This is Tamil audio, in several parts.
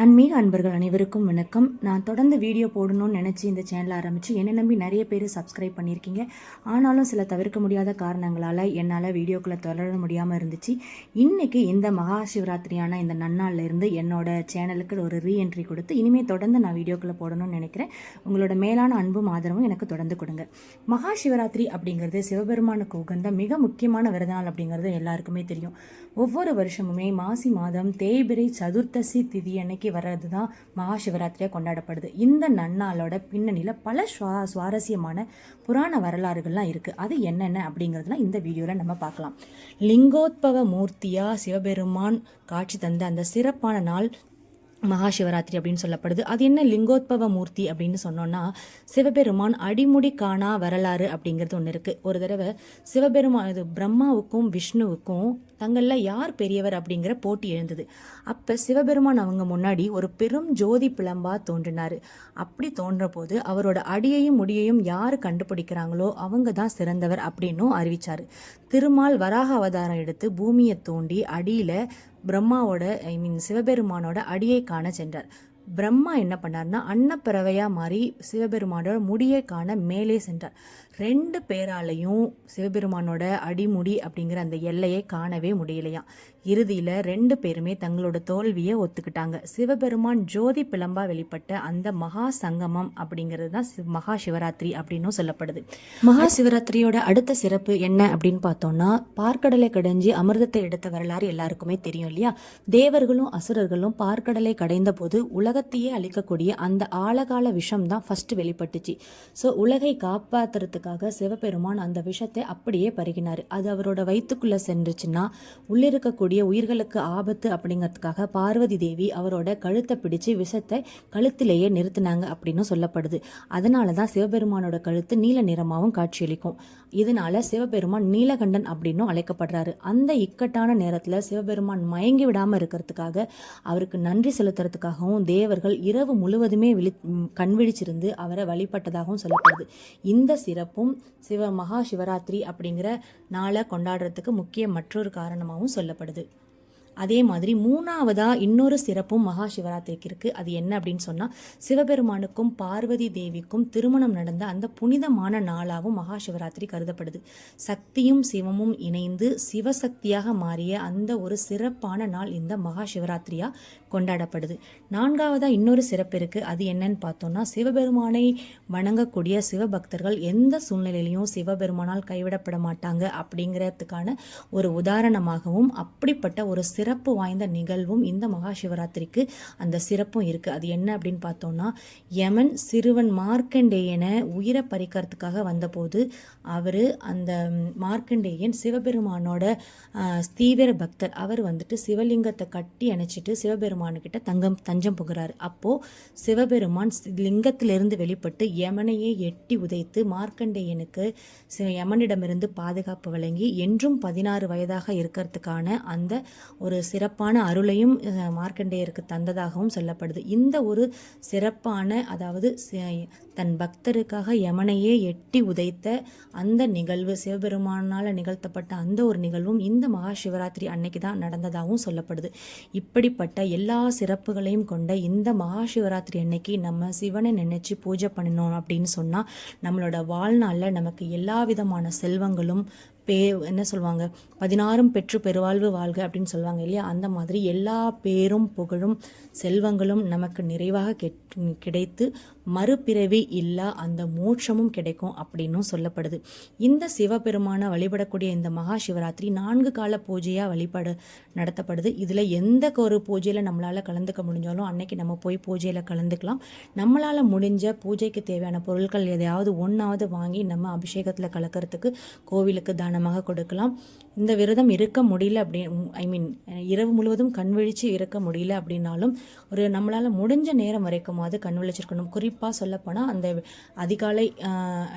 ஆன்மீக அன்பர்கள் அனைவருக்கும் வணக்கம். நான் தொடர்ந்து வீடியோ போடணும்னு நினச்சி இந்த சேனலை ஆரம்பித்து என்னை நம்பி நிறைய பேர் சப்ஸ்கிரைப் பண்ணியிருக்கீங்க. ஆனாலும் சில தவிர்க்க முடியாத காரணங்களால் என்னால் வீடியோக்களை தொடர முடியாமல் இருந்துச்சு. இன்றைக்கி இந்த மகா சிவராத்திரியான இந்த நன்னாளிலிருந்து என்னோட சேனலுக்கு ஒரு ரீஎன்ட்ரி கொடுத்து இனிமேல் தொடர்ந்து நான் வீடியோக்களை போடணும்னு நினைக்கிறேன். உங்களோட மேலான அன்பும் ஆதரவும் எனக்கு தொடர்ந்து கொடுங்க. மகா சிவராத்திரி அப்படிங்கிறது சிவபெருமானுக்கு உகந்த மிக முக்கியமான விரத நாள் அப்படிங்கிறது எல்லாருக்குமே தெரியும். ஒவ்வொரு வருஷமுமே மாசி மாதம் தேய்பிரை சதுர்த்தசி திதி அன்னைக்கு வர்றது தான் மகா சிவராத்திரியாக கொண்டாடப்படுது. இந்த நன்னாளோட பின்னணியில் பல சுவா சுவாரஸ்யமான புராண வரலாறுகள்லாம் இருக்குது அது என்னென்ன அப்படிங்கிறதுலாம் இந்த வீடியோவில் நம்ம பார்க்கலாம். லிங்கோத்பவ மூர்த்தியா சிவபெருமான் காட்சி தந்த அந்த சிறப்பான நாள் மகாசிவராத்திரி அப்படின்னு சொல்லப்படுது. அது என்ன லிங்கோத்பவ மூர்த்தி அப்படின்னு சொன்னோன்னா சிவபெருமான் அடிமுடி காணா வரலாறு அப்படிங்கிறது ஒன்று இருக்குது ஒரு தடவை சிவபெருமான் இது பிரம்மாவுக்கும் விஷ்ணுவுக்கும் தங்களில் யார் பெரியவர் அப்படிங்கிற போட்டி எழுந்தது. அப்போ சிவபெருமான் அவங்க முன்னாடி ஒரு பெரும் ஜோதி பிளம்பா தோன்றினார். அப்படி தோன்ற போது அவரோட அடியையும் முடியையும் யார் கண்டுபிடிக்கிறாங்களோ அவங்க தான் சிறந்தவர் அப்படின்னும் அறிவிச்சார். திருமால் வராக அவதாரம் எடுத்து பூமியை தோண்டி அடியில் பிரம்மாவோட ஐ மீன் சிவபெருமானோட அடியை காண சென்றார். பிரம்மா என்ன பண்ணார்னா அன்னப்பறவையாக மாறி சிவபெருமானோட முடியை காண மேலே சென்றார். ரெண்டு பேராலையும் சிவபெருமானோட அடிமுடி அப்படிங்கிற அந்த எல்லையை காணவே முடியலையாம். இறுதியில் ரெண்டு பேருமே தங்களோட தோல்வியை ஒத்துக்கிட்டாங்க. சிவபெருமான் ஜோதி பிளம்பா வெளிப்பட்ட அந்த மகா சங்கமம் அப்படிங்கிறது தான் மகா சிவராத்திரி அப்படின்னும் சொல்லப்படுது. மகா சிவராத்திரியோட அடுத்த சிறப்பு என்ன அப்படின்னு பார்த்தோம்னா பார்க்கடலை கடைஞ்சி அமிர்தத்தை எடுத்த வரலாறு எல்லாருக்குமே தெரியும் இல்லையா? தேவர்களும் அசுரர்களும் பார்க்கடலை கடைந்த போது உலகத்தையே அழிக்கக்கூடிய அந்த ஆழகால விஷம் தான் ஃபர்ஸ்ட் வெளிப்பட்டுச்சு. ஸோ உலகை காப்பாத்துறதுக்காக சிவபெருமான் அந்த விஷத்தை அப்படியே பருகினார். அது அவரோட வயிற்றுக்குள்ள சென்றுச்சுன்னா உள்ளிருக்கக்கூடிய உயிர்களுக்கு ஆபத்து அப்படிங்கிறதுக்காக பார்வதி தேவி அவரோட கழுத்தை பிடிச்சு விஷத்தை கழுத்திலேயே நிறுத்தினாங்க அப்படின்னு சொல்லப்படுது. அதனால தான் சிவபெருமானோட கழுத்து நீல நிறமாகவும் காட்சியளிக்கும். இதனால சிவபெருமான் நீலகண்டன் அப்படின்னும் அழைக்கப்படுறாரு. அந்த இக்கட்டான நேரத்தில் சிவபெருமான் மயங்கி விடாமல் இருக்கிறதுக்காக அவருக்கு நன்றி செலுத்துறதுக்காகவும் தேவர்கள் இரவு முழுவதுமே விழி கண் விழிச்சிருந்து அவரை வழிபட்டதாகவும் சொல்லப்படுது. இந்த சிறப்பும் சிவ மகா சிவராத்திரி அப்படிங்கிற நாளை கொண்டாடுறதுக்கு முக்கிய மற்றொரு காரணமாகவும் சொல்லப்படுது. அதே மாதிரி மூணாவதாக இன்னொரு சிறப்பும் மகா சிவராத்திரிக்கு இருக்குது அது என்ன அப்படின்னு சொன்னால் சிவபெருமானுக்கும் பார்வதி தேவிக்கும் திருமணம் நடந்த அந்த புனிதமான நாளாகவும் மகா சிவராத்திரி கருதப்படுது. சக்தியும் சிவமும் இணைந்து சிவசக்தியாக மாறிய அந்த ஒரு சிறப்பான நாள் இந்த மகா சிவராத்திரியாக கொண்டாடப்படுது. நான்காவதாக இன்னொரு சிறப்பு இருக்குது அது என்னன்னு பார்த்தோம்னா சிவபெருமானை வணங்கக்கூடிய சிவபக்தர்கள் எந்த சூழ்நிலையிலையும் சிவபெருமானால் கைவிடப்பட மாட்டாங்க அப்படிங்கிறதுக்கான ஒரு உதாரணமாகவும் அப்படிப்பட்ட ஒரு சிறப்பு சிறப்பு வாய்ந்த நிகழ்வும் இந்த மகா சிவராத்திரிக்கு அந்த சிறப்பும் இருக்குது அது என்ன அப்படின்னு பார்த்தோம்னா யமன் சிறுவன் மார்க்கண்டேயனை உயிரை பறிக்கிறதுக்காக வந்தபோது அவர் அந்த மார்க்கண்டேயன் சிவபெருமானோட தீவிர பக்தர். அவர் வந்துட்டு சிவலிங்கத்தை கட்டி அணைச்சிட்டு சிவபெருமானுக்கிட்ட தங்கம் தஞ்சம் புகிறார். அப்போது சிவபெருமான் லிங்கத்திலிருந்து வெளிப்பட்டு யமனையே எட்டி உதைத்து மார்க்கண்டேயனுக்கு சி- யமனிடமிருந்து பாதுகாப்பு வழங்கி என்றும் பதினாறு வயதாக இருக்கிறதுக்கான அந்த ஒரு சிறப்பான அருளையும் மார்க்கண்டேயருக்கு தந்ததாகவும் சொல்லப்படுது. இந்த ஒரு சிறப்பான அதாவது தன் பக்தருக்காக யமனையே எட்டி உதைத்த அந்த நிகழ்வு சிவபெருமானால் நிகழ்த்தப்பட்ட அந்த ஒரு நிகழ்வும் இந்த மகா சிவராத்திரி அன்னைக்கு தான் நடந்ததாகவும் சொல்லப்படுது. இப்படிப்பட்ட எல்லா சிறப்புகளையும் கொண்ட இந்த மகா சிவராத்திரி அன்னைக்கு நம்ம சிவனை நினைச்சு பூஜை பண்ணணும் அப்படின்னு சொன்னால் நம்மளோட வாழ்நாளில் நமக்கு எல்லா விதமான செல்வங்களும் பே என்ன சொல்லுவாங்க? பதினாறும் பெற்று பெருவாழ்வு வாழ்க அப்படின்னு சொல்லுவாங்க இல்லையா? அந்த மாதிரி எல்லா பேரும் புகழும் செல்வங்களும் நமக்கு நிறைவாக கெட்- கிடைத்து மறுபிறவி இல்லா அந்த மோட்சமும் கிடைக்கும் அப்படின்னும் சொல்லப்படுது. இந்த சிவபெருமானை வழிபடக்கூடிய இந்த மகா சிவராத்திரி நான்கு கால பூஜையாக வழிபாடு நடத்தப்படுது. இதில் எந்த ஒரு பூஜையில் நம்மளால் கலந்துக்க முடிஞ்சாலும் அன்னைக்கு நம்ம போய் பூஜையில் கலந்துக்கலாம். நம்மளால் முடிஞ்ச பூஜைக்கு தேவையான பொருட்கள் எதையாவது ஒன்றாவது வாங்கி நம்ம அபிஷேகத்தில் கலக்கிறதுக்கு கோவிலுக்கு தானமாக கொடுக்கலாம். இந்த விரதம் இருக்க முடியல அப்படி ஐ மீன் இரவு முழுவதும் கண் விழிச்சு இருக்க முடியல அப்படின்னாலும் ஒரு நம்மளால் முடிஞ்ச நேரம் வரைக்குமாவது கண் விழிச்சிருக்கணும். குறிப்பாக சொல்லப்போனால் அந்த அதிகாலை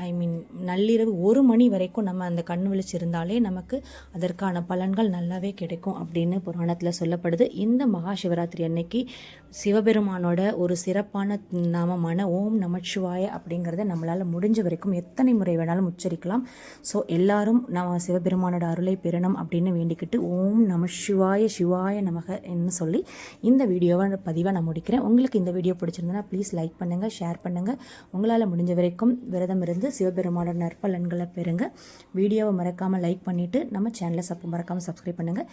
ஐ மீன் நள்ளிரவு ஒரு மணி வரைக்கும் நம்ம அந்த கண் விழிச்சிருந்தாலே நமக்கு அதற்கான பலன்கள் நல்லாவே கிடைக்கும் அப்படின்னு புராணத்தில் சொல்லப்படுது. இந்த மகா சிவராத்திரி அன்னைக்கு சிவபெருமானோட ஒரு சிறப்பான நாமமான ஓம் நமச்சிவாய அப்படிங்கிறத நம்மளால் முடிஞ்ச வரைக்கும் எத்தனை முறை வேணாலும் உச்சரிக்கலாம். ஸோ எல்லாரும் நம்ம சிவபெருமானோட அருளை பெறணும் அப்படின்னு வேண்டிக்கிட்டு ஓம் நமசிவாய சிவாய நமக என்று சொல்லி இந்த வீடியோவை பதிவாக நான் முடிக்கிறேன். உங்களுக்கு இந்த வீடியோ பிடிச்சிருந்தனா ப்ளீஸ் லைக் பண்ணுங்கள் ஷேர் பண்ணுங்கள் உங்களால் முடிஞ்ச வரைக்கும் விரதம் இருந்து சிவபெருமானோட நற்பலன்களை பெறுங்க. வீடியோவை மறக்காமல் லைக் பண்ணிவிட்டு நம்ம சேனலை சப்போ மறக்காமல் சப்ஸ்கிரைப் பண்ணுங்கள்